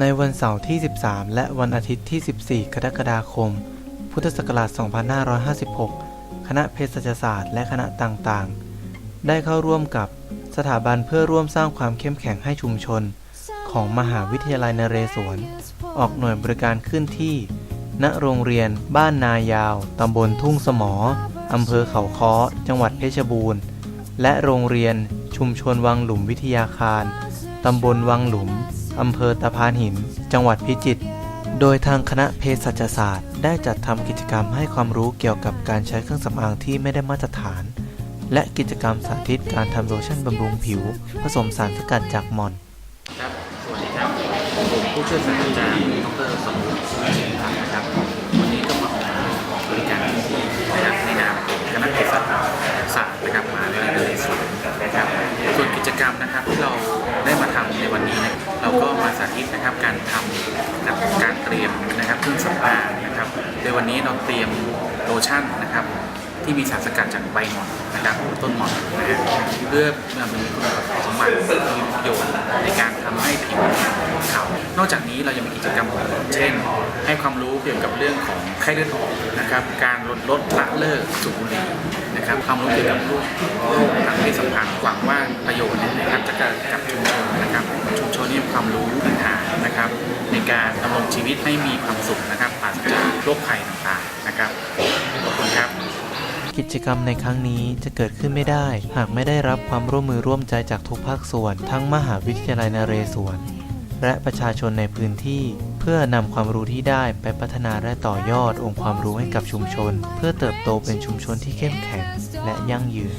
ในวันเสาร์ที่ 13 และวันอาทิตย์ที่ 14 กรกฎาคม พุทธศักราช 2556 คณะเภสัชศาสตร์และคณะต่างๆ ได้เข้าร่วมกับสถาบันเพื่อร่วมสร้างความเข้มแข็งให้ชุมชน ของมหาวิทยาลัยนเรศวร ออกหน่วยบริการขึ้นที่ ณ โรงเรียน บ้านนายาว ตำบลทุ่งสมอ อำเภอเขาค้อ จังหวัดเพชรบูรณ์ และโรงเรียนชุมชนวังหลุมวิทยาคาร ตำบลวังหลุม อำเภอตะพานหิน จังหวัดพิจิตร โดยทางคณะเภสัชศาสตร์ ได้จัดทำกิจกรรมให้ความรู้เกี่ยวกับการใช้เครื่องสำอางที่ไม่ได้มาตรฐาน และกิจกรรมสาธิตการทำโลชั่นบำรุงผิว ผสมสารสกัดจากมอนครับ สวัสดีครับ ผมผู้ช่วยศาสตราจารย์ดรสมบูรณ์สุริพันธ์นะครับ วันนี้ก็มาออกบริการที่นะครับในนามคณะเภสัชศาสตร์นะครับมาวิทยาลัยนเรศวรนะครับ ส่วนกิจกรรมนะครับที่เราทำในวันนี้นะ เราก็มาสาธิตนะครับการทำกับการเตรียมนะครับเครื่องสำอางนะครับโดยวันนี้เราเตรียมโลชั่นนะครับ ที่มีสารสกัดจากใบหม่อนนะครับต้นหม่อนนะฮะเพื่อมีคุณสมบัติมีประโยชน์ในการทำให้ผิวขาว นอกจากนี้เรายังมีกิจกรรมอื่นเช่น ให้ความรู้เกี่ยวกับเรื่องของไข้เลือดออกนะครับ การลดลดละเลิกสูบบุหรี่นะครับ ความรู้เกี่ยวกับโรคทางเพศสัมพันธ์หวังว่า ความรู้พื้นฐานนะครับ ในการดำรงชีวิตให้มีความสุขนะครับปราศจากโรคภัยต่างๆนะครับขอบคุณครับ กิจกรรมในครั้งนี้จะเกิดขึ้นไม่ได้ หากไม่ได้รับความร่วมมือร่วมใจจากทุกภาคส่วน ทั้งมหาวิทยาลัยนเรศวรและประชาชนในพื้นที่ เพื่อนำความรู้ที่ได้ไปพัฒนาและต่อยอดองค์ความรู้ให้กับชุมชน เพื่อเติบโตเป็นชุมชนที่เข้มแข็งและยั่งยืน